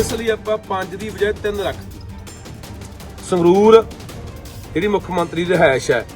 ਇਸ ਲਈ ਆਪਾਂ 5 ਦੀ ਬਜਾਏ 3 ਰੱਖਤੀ। ਸੰਗਰੂਰ, ਜਿਹੜੀ ਮੁੱਖ ਮੰਤਰੀ ਦੀ ਰਿਹਾਇਸ਼ ਹੈ,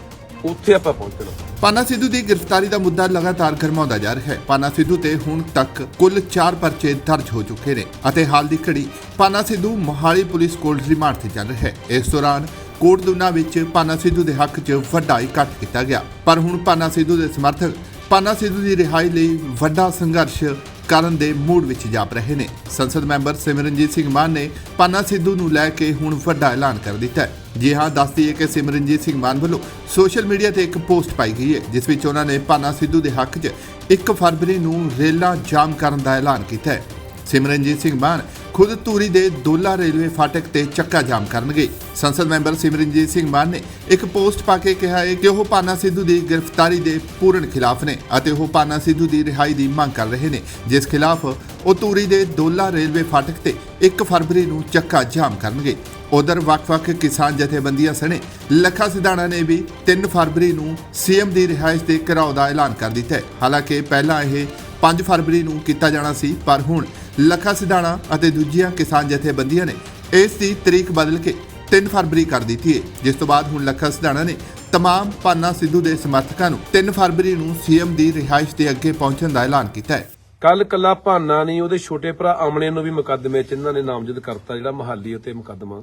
ਉੱਥੇ ਆਪਾਂ ਪਹੁੰਚਣਾ। ਪਾਨਾ ਸਿੱਧੂ ਦੀ ਗ੍ਰਿਫਤਾਰੀ ਦਾ ਮੁੱਦਾ ਲਗਾਤਾਰ ਗਰਮਾਉਂਦਾ ਜਾ ਰਿਹਾ ਹੈ। ਪਾਨਾ ਸਿੱਧੂ ਤੇ ਹੁਣ ਤੱਕ ਕੁੱਲ 4 ਪਰਚੇ ਦਰਜ ਹੋ ਚੁੱਕੇ ਨੇ ਅਤੇ ਹਾਲ ਦੀ ਘੜੀ ਪਾਨਾ ਸਿੱਧੂ ਮੋਹਾਲੀ ਪੁਲਿਸ ਕੋਲ ਰਿਮਾਂਡ ਤੇ ਚੱਲ ਰਿਹਾ ਹੈ। ਇਸ ਦੌਰਾਨ ਕੋਟਦੁਨਾ ਵਿੱਚ ਪਾਨਾ ਸਿੱਧੂ ਦੇ ਹੱਕ 'ਚ ਵੱਡਾ ਇਕੱਠ ਕੀਤਾ ਗਿਆ। ਪਰ ਹੁਣ ਪਾਨਾ ਸਿੱਧੂ ਦੇ ਸਮਰਥਕ ਪਾਨਾ ਸਿੱਧੂ ਦੀ ਰਿਹਾਈ ਲਈ ਵੱਡਾ ਸੰਘਰਸ਼ ਕਰਨ ਦੇ ਮੂਡ ਵਿੱਚ ਜਾਪ ਰਹੇ ਨੇ। ਸੰਸਦ ਮੈਂਬਰ ਸਿਮਰਨਜੀਤ ਸਿੰਘ ਮਾਨ ਨੇ ਪਾਨਾ ਸਿੱਧੂ ਨੂੰ ਲੈ ਕੇ ਹੁਣ ਵੱਡਾ ਐਲਾਨ ਕਰ ਦਿੱਤਾ ਹੈ। ਜੀ ਹਾਂ ਦੱਸਦੀ ਹੈ ਕਿ ਸਿਮਰਨਜੀਤ ਸਿੰਘ ਮਾਨ ਵੱਲੋਂ ਸੋਸ਼ਲ ਮੀਡੀਆ ਤੇ ਇੱਕ ਪੋਸਟ ਪਾਈ ਗਈ ਹੈ, ਜਿਸ ਵਿੱਚ ਉਹਨਾਂ ਨੇ ਪਾਨਾ ਸਿੱਧੂ ਦੇ ਹੱਕ 'ਚ 1 ਫਰਵਰੀ ਨੂੰ ਰੇਲਾਂ ਜਾਮ ਕਰਨ ਦਾ ਐਲਾਨ ਕੀਤਾ ਹੈ। ਸਿਮਰਨਜੀਤ ਸਿੰਘ ਮਾਨ ਖੁਦ ਧੂਰੀ ਦੇ ਦੋਲਾ ਰੇਲਵੇ ਫਾਟਕ ਤੇ ਚੱਕਾ ਜਾਮ ਕਰਨਗੇ। ਸੰਸਦ ਮੈਂਬਰ ਸਿਮਰਨਜੀਤ ਸਿੰਘ ਮਾਨ ਨੇ ਇੱਕ ਪੋਸਟ ਪਾ ਕੇ ਕਿਹਾ ਹੈ ਕਿ ਉਹ ਪਾਨਾ ਸਿੱਧੂ ਦੀ ਗ੍ਰਿਫਤਾਰੀ ਦੇ ਪੂਰਨ ਖਿਲਾਫ ਨੇ ਅਤੇ ਉਹ ਪਾਨਾ ਸਿੱਧੂ ਦੀ ਰਿਹਾਈ ਦੀ ਮੰਗ ਕਰ ਰਹੇ ਨੇ, ਜਿਸ ਖਿਲਾਫ ਉਹ ਧੂਰੀ ਦੇ ਦੋਲਾ ਰੇਲਵੇ ਫਾਟਕ ਤੇ 1 ਫਰਵਰੀ ਨੂੰ ਚੱਕਾ ਜਾਮ ਕਰਨਗੇ। ਉਧਰ ਵੱਖ-ਵੱਖ ਕਿਸਾਨ ਜਥੇਬੰਦੀਆਂ ਸਣੇ ਲੱਖਾ ਸਿਧਾਣਾ ਨੇ ਵੀ 3 ਫਰਵਰੀ ਨੂੰ ਸੀਐਮ ਦੀ ਰਿਹਾਇਸ਼ ਦੇ ਘਰਾਓ ਦਾ ਐਲਾਨ ਕਰ ਦਿੱਤਾ ਹੈ। ਹਾਲਾਂਕਿ ਪਹਿਲਾਂ ਇਹ 5 ਫਰਵਰੀ ਨੂੰ ਕੀਤਾ ਜਾਣਾ ਸੀ, ਪਰ ਹੁਣ ਲੱਖਾ ਸਿਧਾਣਾ ਅਤੇ ਦੂਜੀਆਂ ਕਿਸਾਨ ਜਥੇਬੰਦੀਆਂ ਨੇ ਇਸ ਦੀ ਤਰੀਕ ਬਦਲ ਕੇ 3 ਫਰਵਰੀ ਕਰ ਦਿੱਤੀ ਹੈ ਜਿਸ ਤੋਂ ਬਾਅਦ ਹੁਣ ਲੱਖਾ ਸਿਧਾਣਾ ਨੇ ਤਮਾਮ ਪਾਨਾ ਸਿੱਧੂ ਦੇ ਸਮਰਥਕਾਂ ਨੂੰ 3 ਫਰਵਰੀ ਨੂੰ ਸੀਐਮ ਦੀ ਰਿਹਾਇਸ਼ ਦੇ ਅੱਗੇ ਪਹੁੰਚਣ ਦਾ ਐਲਾਨ ਕੀਤਾ ਹੈ। ਕੱਲ ਕੱਲਾ ਭਾਨਾ ਨਹੀਂ, ਉਹਦੇ ਛੋਟੇ ਭਰਾ ਅਮਨੇ ਨੂੰ ਵੀ ਮੁਕੱਦਮੇ 'ਚ ਇਹਨਾਂ ਨੇ ਨਾਮਜ਼ਦ ਕਰਤਾ, ਜਿਹੜਾ ਮਹਾਲੀ ਉਤੇ ਮੁਕੱਦਮਾ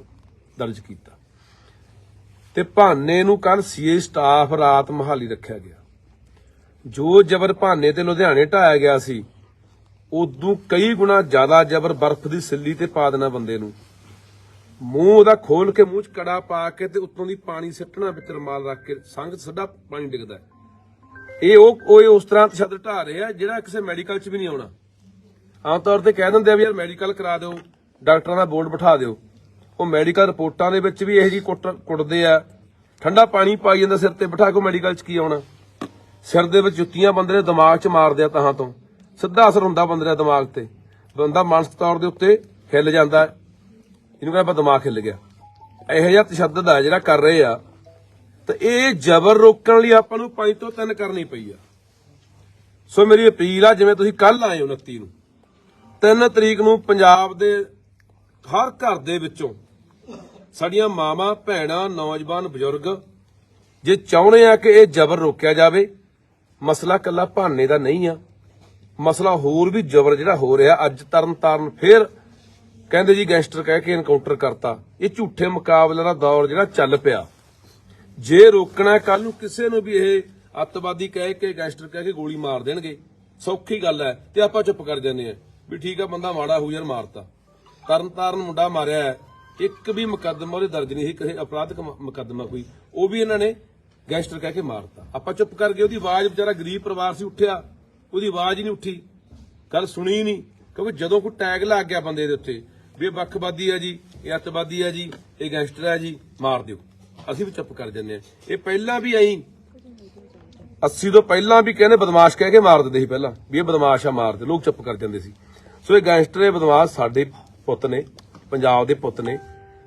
ਦਰਜ ਕੀਤਾ। ਤੇ ਭਾਨੇ ਨੂੰ ਕੱਲ ਸੀਏ ਸਟਾਫ ਰਾਤ ਮਹਾਲੀ ਰੱਖਿਆ ਗਿਆ। ਜੋ ਜ਼ਬਰ ਭਾਨੇ ਤੇ ਲੁਧਿਆਣੇ ਢਾਇਆ ਗਿਆ ਸੀ ਉਦੋਂ ਕਈ ਗੁਣਾ ਜ਼ਿਆਦਾ ਜ਼ਬਰ ਬਰਫ਼ ਦੀ ਸਿੱਲੀ ਤੇ ਪਾ ਦੇਣਾ ਬੰਦੇ ਨੂੰ। ਮੂੰਹ ਉਹਦਾ ਖੋਲ ਕੇ ਮੂੰਹ 'ਚ ਕੜਾ ਪਾ ਕੇ ਤੇ ਉੱਤੋਂ ਦੀ ਪਾਣੀ ਸਿੱਟਣਾ ਵਿੱਚ ਰਮਾਲ ਰੱਖ ਕੇ ਸੰਗ ਸਿੱਧਾ ਪਾਣੀ ਡਿੱਗਦਾ ਇਹ ਉਹ ਉਹ ਉਸ ਤਰ੍ਹਾਂ ਤਸ਼ੱਦਦ ਢਾ ਰਹੇ ਆ ਜਿਹੜਾ ਕਿਸੇ ਮੈਡੀਕਲ 'ਚ ਵੀ ਨਹੀਂ ਆਉਣਾ। ਆਮ ਤੌਰ ਤੇ ਕਹਿ ਦਿੰਦੇ ਆ ਵੀ ਯਾਰ ਮੈਡੀਕਲ ਕਰਾ ਦਿਓ, ਡਾਕਟਰਾਂ ਦਾ ਬੋਰਡ ਬਿਠਾ ਦਿਓ। ਉਹ ਮੈਡੀਕਲ ਰਿਪੋਰਟਾਂ ਦੇ ਵਿੱਚ ਵੀ ਇਹੋ ਜੀ ਕੁੱਟ, ਕੁੱਟਦੇ ਆ। ਠੰਡਾ ਪਾਣੀ ਪਾਈ ਜਾਂਦਾ ਸਿਰ ਤੇ ਬਿਠਾ ਕੇ ਮੈਡੀਕਲ 'ਚ ਕੀ ਆਉਣਾ। ਸਿਰ ਦੇ ਵਿੱਚ ਜੁੱਤੀਆਂ ਬੰਦੇ ਨੇ ਦਿਮਾਗ 'ਚ ਮਾਰਦੇ ਆ ਤਹਾਂ ਤੋਂ। ਸਿੱਧਾ ਅਸਰ ਹੁੰਦਾ ਬੰਦੇ ਦੇ ਦਿਮਾਗ ਤੇ। ਬੰਦਾ ਮਾਨਸਿਕ ਤੌਰ ਦੇ ਉੱਤੇ ਹਿੱਲ ਜਾਂਦਾ ਇਹਨੂੰ ਕਹਿੰਦਾ ਦਿਮਾਗ ਹਿੱਲ ਗਿਆ। ਇਹੋ ਜਿਹਾ ਤਸ਼ੱਦਦ ਆ ਜਿਹੜਾ ਕਰ ਰਹੇ ਆ। ਤੇ ਇਹ ਜ਼ਬਰ ਰੋਕਣ ਲਈ ਆਪਾਂ ਨੂੰ ਪੰਜ ਤੋਂ ਤਿੰਨ ਕਰਨੀ ਪਈ ਆ। ਸੋ ਮੇਰੀ ਅਪੀਲ ਆ, ਜਿਵੇਂ ਤੁਸੀਂ ਕੱਲ ਆਏ ਹੋ 29 ਨੂੰ 3 ਤਰੀਕ ਨੂੰ ਪੰਜਾਬ ਦੇ ਹਰ ਘਰ ਦੇ ਵਿੱਚੋਂ ਸਾਡੀਆਂ ਮਾਵਾਂ, ਭੈਣਾਂ, ਨੌਜਵਾਨ, ਬਜ਼ੁਰਗ, ਜੇ ਚਾਹੁੰਦੇ ਆ ਕਿ ਇਹ ਜ਼ਬਰ ਰੋਕਿਆ ਜਾਵੇ, ਮਸਲਾ ਕੱਲਾ ਭਾਨੇ ਦਾ ਨਹੀਂ ਆ। ਮਸਲਾ ਹੋਰ ਵੀ ਜ਼ਬਰ ਜਿਹੜਾ ਹੋ ਰਿਹਾ, ਅੱਜ ਤਰਨ ਤਾਰਨ ਫੇਰ ਕਹਿੰਦੇ ਜੀ ਗੈਂਗਸਟਰ ਕਹਿ ਕੇ ਐਨਕਾਊਂਟਰ ਕਰਤਾ। ਇਹ ਝੂਠੇ ਮੁਕਾਬਲੇ ਦਾ ਦੌਰ ਜਿਹੜਾ ਚੱਲ ਪਿਆ। ਜੇ ਰੋਕਣਾ ਕੱਲ ਨੂੰ ਕਿਸੇ ਨੂੰ ਵੀ ਇਹ ਅੱਤਵਾਦੀ ਕਹਿ ਕੇ, ਗੈਂਗਸਟਰ ਕਹਿ ਕੇ ਗੋਲੀ ਮਾਰ ਦੇਣਗੇ। ਸੌਖੀ ਗੱਲ ਹੈ ਤੇ ਆਪਾਂ ਚੁੱਪ ਕਰ ਜਾਂਦੇ ਆ ਵੀ ਠੀਕ ਆ, ਬੰਦਾ ਮਾੜਾ ਹੋ ਯਾਰ, ਮਾਰਤਾ। ਤਰਨ ਤਾਰਨ ਮੁੰਡਾ ਮਾਰਿਆ ਇੱਕ ਵੀ ਮੁਕੱਦਮਾ ਉਹਦੇ ਦਰਜ ਨਹੀਂ ਸੀ, ਕਿਸੇ ਅਪਰਾਧਿਕ ਮੁਕੱਦਮਾ ਕੋਈ। ਉਹ ਵੀ ਇਹਨਾਂ ਨੇ ਗੈਂਗਸਟਰ ਕਹਿ ਕੇ ਮਾਰਤਾ। ਆਪਾਂ ਚੁੱਪ ਕਰ ਗਏ, ਉਹਦੀ ਆਵਾਜ਼ ਵਿਚਾਰਾ ਗਰੀਬ ਪਰਿਵਾਰ ਸੀ, ਉੱਠਿਆ। ਉਹਦੀ ਆਵਾਜ਼ ਹੀ ਨਹੀਂ ਉੱਠੀ। ਗੱਲ ਸੁਣੀ ਨਹੀਂ, ਕਿਉਂਕਿ ਜਦੋਂ ਕੋਈ ਟੈਗ ਲੱਗ ਗਿਆ ਬੰਦੇ ਦੇ ਉੱਤੇ, ਵੀ ਇਹ ਵੱਖਵਾਦੀ ਆ ਜੀ, ਇਹ ਅੱਤਵਾਦੀ ਆ ਜੀ, ਇਹ ਗੈਂਗਸਟਰ ਆ ਜੀ, ਮਾਰ ਦਿਓ। ਅਸੀਂ ਵੀ ਚੁੱਪ ਕਰ ਜੰਨੇ ਆ ਇਹ ਪਹਿਲਾਂ ਵੀ ਐਂ 80 ਤੋਂ ਪਹਿਲਾਂ ਵੀ ਕਹਿੰਦੇ ਬਦਮਾਸ਼ ਕਹਿ ਕੇ ਮਾਰ ਦਿੰਦੇ ਸੀ ਪਹਿਲਾਂ, ਵੀ ਇਹ ਬਦਮਾਸ਼ ਆ ਮਾਰਦੇ ਲੋਕ ਚੁੱਪ ਕਰ ਜਾਂਦੇ ਸੀ। ਸੋ ਇਹ ਗੈਂਗਸਟਰ ਇਹ ਬਦਮਾਸ਼ ਸਾਡੇ ਪੁੱਤ ਨੇ, ਪੰਜਾਬ ਦੇ ਪੁੱਤ ਨੇ,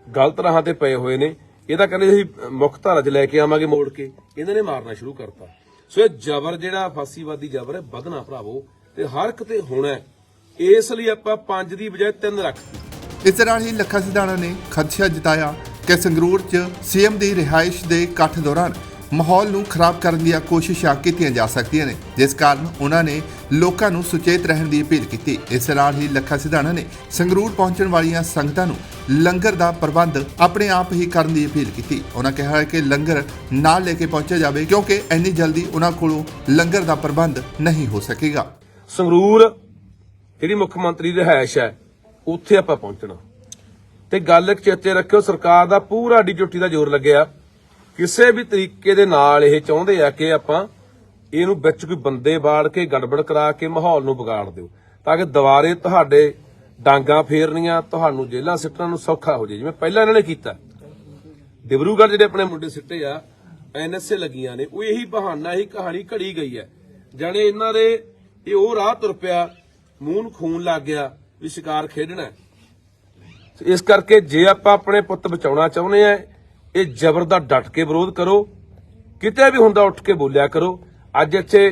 ਗਲਤ ਰਾਹਾਂ ਤੇ ਪਏ ਹੋਏ ਨੇ। ਇਹਦਾ ਕਹਿੰਦੇ ਅਸੀਂ ਮੁੱਖ ਧਾਰਾ 'ਚ ਲੈ ਕੇ ਆਵਾਂਗੇ ਮੋੜ ਕੇ। ਇਹਨਾਂ ਨੇ ਮਾਰਨਾ ਸ਼ੁਰੂ ਕਰਤਾ। ਸੋ ਇਹ ਜ਼ਬਰ ਜਿਹੜਾ ਫਾਸੀਵਾਦੀ ਜ਼ਬਰ ਹੈ, ਵਧਣਾ ਭਰਾਵੋ, ਤੇ ਹਰ ਇੱਕ ਤੇ ਹੋਣਾ ਇਸ ਲਈ ਆਪਾਂ 5 ਦੀ ਬਜਾਏ 3 ਰੱਖਤੀ। ਇਸ ਤਰ੍ਹਾਂ ਹੀ ਲੱਖਾ ਸਿਧਾਣਾ ਨੇ ਖਦਸ਼ਾ ਜਤਾਇਆ ਕਿ ਸੰਗਰੂਰ 'ਚ ਸੀਐਮ ਦੀ ਰਿਹਾਇਸ਼ ਦੇ ਇਕੱਠ ਦੌਰਾਨ ਮਾਹੌਲ ਨੂੰ ਖਰਾਬ ਕਰਨ ਦੀਆਂ ਕੋਸ਼ਿਸ਼ਾਂ ਕੀਤੀਆਂ ਜਾ ਸਕਦੀਆਂ ਨੇ, ਜਿਸ ਕਾਰਨ ਉਹਨਾਂ ਨੇ ਲੋਕਾਂ ਨੂੰ ਸੁਚੇਤ ਰਹਿਣ ਦੀ ਅਪੀਲ ਕੀਤੀ। ਇਸ ਨਾਲ ਹੀ ਲੱਖਾ ਸਿਧਾਣਾ ਨੇ ਸੰਗਰੂਰ ਪਹੁੰਚਣ ਵਾਲੀਆਂ ਸੰਗਤਾਂ ਨੂੰ ਲੰਗਰ ਦਾ ਪ੍ਰਬੰਧ ਆਪਣੇ ਆਪ ਹੀ ਕਰਨ ਦੀ ਅਪੀਲ ਕੀਤੀ। ਉਹਨਾਂ ਕਿਹਾ ਕਿ ਲੰਗਰ ਨਾਲ ਲੈ ਕੇ ਪਹੁੰਚਿਆ ਜਾਵੇ, ਕਿਉਂਕਿ ਇੰਨੀ ਜਲਦੀ ਉਹਨਾਂ ਕੋਲੋਂ ਲੰਗਰ ਦਾ ਪ੍ਰਬੰਧ ਨਹੀਂ ਹੋ ਸਕੇਗਾ। ਸੰਗਰੂਰ ਜਿਹੜੀ ਮੁੱਖ ਮੰਤਰੀ ਦੀ ਰਿਹਾਇਸ਼ ਹੈ, ਉੱਥੇ ਆਪਾਂ ਪਹੁੰਚਣਾ। ਤੇ ਗੱਲ ਚੇਤੇ ਰੱਖਿਓ, ਸਰਕਾਰ ਦਾ ਪੂਰਾ ਡਿਊਟੀ ਦਾ ਜ਼ੋਰ ਲੱਗਿਆ। ਕਿਸੇ ਵੀ ਤਰੀਕੇ ਦੇ ਨਾਲ ਇਹ ਚਾਹੁੰਦੇ ਆ ਕਿ ਆਪਾਂ ਇਹਨੂੰ ਵਿੱਚ ਕੋਈ ਬੰਦੇ ਬਾੜ ਕੇ ਗੜਬੜ ਕਰਾ ਕੇ ਮਾਹੌਲ ਨੂੰ ਵਿਗਾੜ ਦਿਓ। ਤਾਂ ਕਿ ਦੁਬਾਰੇ ਤੁਹਾਡੇ ਡਾਂਗਾ ਫੇਰਨੀਆਂ, ਤੁਹਾਨੂੰ ਜੇਲਾਂ ਸਿੱਟਣ ਨੂੰ ਸੌਖਾ ਹੋ ਜਾਏ। ਜਿਵੇਂ ਪਹਿਲਾਂ ਇਹਨਾਂ ਨੇ ਕੀਤਾ। ਡਿਬਰੂਗੜ੍ਹ ਜਿਹੜੇ ਆਪਣੇ ਮੁੰਡੇ ਸਿੱਟੇ ਆ, ਐਨਐਸਏ ਲੱਗੀਆਂ ਨੇ, ਉਹ ਇਹੀ ਬਹਾਨਾ, ਇਹੀ ਕਹਾਣੀ ਘੜੀ ਗਈ ਹੈ। ਜਾਣੇ ਇਹਨਾਂ ਦੇ ਇਹ ਉਹ ਰਾਹ ਤੁਰ ਪਿਆ, ਮੂੰਹ ਨੂੰ ਖੂਨ ਲੱਗ ਗਿਆ ਵੀ ਸ਼ਿਕਾਰ ਖੇਡਣਾ। ਇਸ ਕਰਕੇ ਜੇ ਆਪਾਂ ਆਪਣੇ ਪੁੱਤ ਬਚਾਉਣਾ ਚਾਹੁੰਦੇ ਆ ਇਹ ਜ਼ਬਰ ਦਾ ਡਟ ਕੇ ਵਿਰੋਧ ਕਰੋ। ਕਿਤੇ ਵੀ ਹੁੰਦਾ ਉੱਠ ਕੇ ਬੋਲਿਆ ਕਰੋ। ਅੱਜ ਇੱਥੇ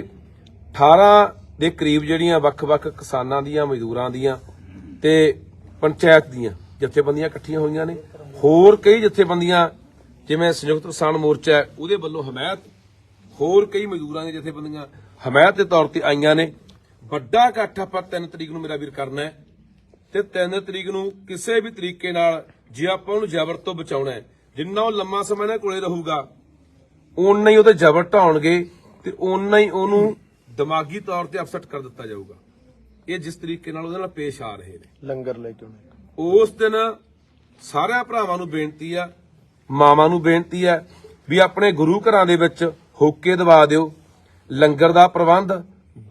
18 ਦੇ ਕਰੀਬ ਜਿਹੜੀਆਂ ਵੱਖ-ਵੱਖ ਕਿਸਾਨਾਂ ਦੀਆਂ, ਮਜ਼ਦੂਰਾਂ ਦੀਆਂ ਤੇ ਪੰਚਾਇਤ ਦੀਆਂ ਜਥੇਬੰਦੀਆਂ ਇਕੱਠੀਆਂ ਹੋਈਆਂ ਨੇ। ਹੋਰ ਕਈ ਜਥੇਬੰਦੀਆਂ, ਜਿਵੇਂ ਸੰਯੁਕਤ ਕਿਸਾਨ ਮੋਰਚਾ ਹੈ, ਉਹਦੇ ਵੱਲੋਂ ਹਮਾਇਤ, ਹੋਰ ਕਈ ਮਜ਼ਦੂਰਾਂ ਦੀਆਂ ਜਥੇਬੰਦੀਆਂ ਹਮਾਇਤ ਦੇ ਤੌਰ ਤੇ ਆਈਆਂ ਨੇ। ਵੱਡਾ ਇਕੱਠ ਆਪਾਂ 3 ਤਰੀਕ ਨੂੰ ਮੇਰਾ ਵੀਰ ਕਰਨਾ ਹੈ। ਤੇ 3 ਤਰੀਕ ਨੂੰ ਕਿਸੇ ਵੀ ਤਰੀਕੇ ਨਾਲ ਜੇ ਆਪਾਂ ਉਹਨੂੰ ਜ਼ਬਰ ਤੋਂ ਬਚਾਉਣਾ ਹੈ ਜਿੰਨਾ ਉਹ ਲੰਮਾ ਸਮਾਂ ਇਹਨਾਂ ਕੋਲੇ ਰਹੂਗਾ ਓਨਾ ਹੀ ਉਹਦੇ ਜ਼ਬਰ ਢਾਉਣਗੇ ਤੇ ਓਨਾ ਹੀ ਉਹਨੂੰ ਦਿਮਾਗੀ ਤੌਰ ਤੇ ਅਪਸੈਟ ਕਰ ਦਿੱਤਾ ਜਾਊਗਾ। ਇਹ ਜਿਸ ਤਰੀਕੇ ਨਾਲ ਉਹਦੇ ਨਾਲ ਪੇਸ਼ ਆ ਰਹੇ ਨੇ। ਲੰਗਰ ਲੈ ਕੇ ਆਉਣਾ। ਉਸ ਦਿਨ ਸਾਰਿਆਂ ਭਰਾਵਾਂ ਨੂੰ ਬੇਨਤੀ ਆ ਮਾਵਾਂ ਨੂੰ ਬੇਨਤੀ ਆ ਵੀ ਆਪਣੇ ਗੁਰੂ ਘਰਾਂ ਦੇ ਵਿੱਚ ਹੋਕੇ ਦਵਾ ਦਿਓ। ਲੰਗਰ ਦਾ ਪ੍ਰਬੰਧ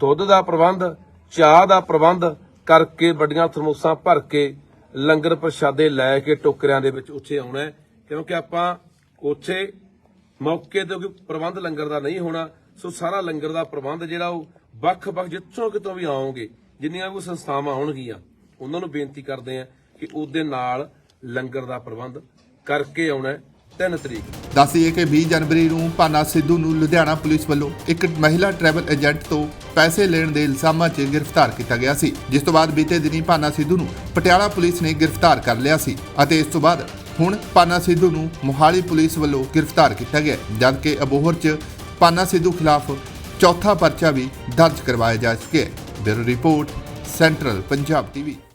ਦੁੱਧ ਦਾ ਪ੍ਰਬੰਧ ਚਾਹ ਦਾ ਪ੍ਰਬੰਧ ਕਰਕੇ ਵੱਡੀਆਂ ਥਰਮੋਸਾਂ ਭਰ ਕੇ ਲੰਗਰ ਪ੍ਰਸ਼ਾਦੇ ਲੈ ਕੇ ਟੋਕਰਿਆਂ ਦੇ ਵਿੱਚ ਉੱਥੇ ਆਉਣਾ ਕਿਉਂਕਿ ਆਪਾਂ ਉੱਥੇ ਮੌਕੇ ਤੇ ਪ੍ਰਬੰਧ ਲੰਗਰ ਦਾ ਨਹੀਂ ਹੋਣਾ, ਸੋ ਸਾਰਾ ਲੰਗਰ ਦਾ ਪ੍ਰਬੰਧ ਜਿਹੜਾ ਉਹ ਵੱਖ-ਵੱਖ ਜਿੱਥੋਂ ਕਿਤੋਂ ਵੀ ਆਓਗੇ, ਜਿੰਨੀਆਂ ਵੀ ਸੰਸਥਾਵਾਂ ਆਉਣਗੀਆਂ, ਉਹਨਾਂ ਨੂੰ ਬੇਨਤੀ ਕਰਦੇ ਆ ਕਿ ਉਹਦੇ ਨਾਲ ਲੰਗਰ ਦਾ ਪ੍ਰਬੰਧ ਕਰਕੇ ਆਉਣਾ ਹੈ 3 ਤਰੀਕ ਨੂੰ। ਦੱਸੀਏ ਕਿ 20 ਜਨਵਰੀ ਨੂੰ ਪਾਨਾ ਸਿੱਧੂ ਨੂੰ ਲੁਧਿਆਣਾ ਪੁਲਿਸ ਵੱਲੋਂ ਇੱਕ ਮਹਿਲਾ ਟਰੈਵਲ ਏਜੰਟ ਤੋਂ ਪੈਸੇ ਲੈਣ ਦੇ ਇਲਜ਼ਾਮਾਂ 'ਚ ਗ੍ਰਿਫਤਾਰ ਕੀਤਾ ਗਿਆ ਸੀ, ਜਿਸ ਤੋਂ ਬਾਅਦ ਬੀਤੇ ਦਿਨੀ ਪਾਨਾ ਸਿੱਧੂ ਨੂੰ ਪਟਿਆਲਾ ਪੁਲਿਸ ਨੇ ਗ੍ਰਿਫਤਾਰ ਕਰ ਲਿਆ ਸੀ ਅਤੇ ਇਸ ਤੋਂ ਬਾਅਦ ਹੁਣ ਪਾਨਾ ਸਿੱਧੂ ਨੂੰ ਮੋਹਾਲੀ ਪੁਲਿਸ ਵੱਲੋਂ ਗ੍ਰਿਫਤਾਰ ਕੀਤਾ ਗਿਆ ਹੈ, ਜਦਕਿ ਅਬੋਹਰ 'ਚ ਪਾਨਾ ਸਿੱਧੂ ਖਿਲਾਫ ਚੌਥਾ ਪਰਚਾ ਵੀ ਦਰਜ ਕਰਵਾਇਆ ਜਾ ਚੁੱਕਿਆ ਹੈ। Bureau report central Punjab TV.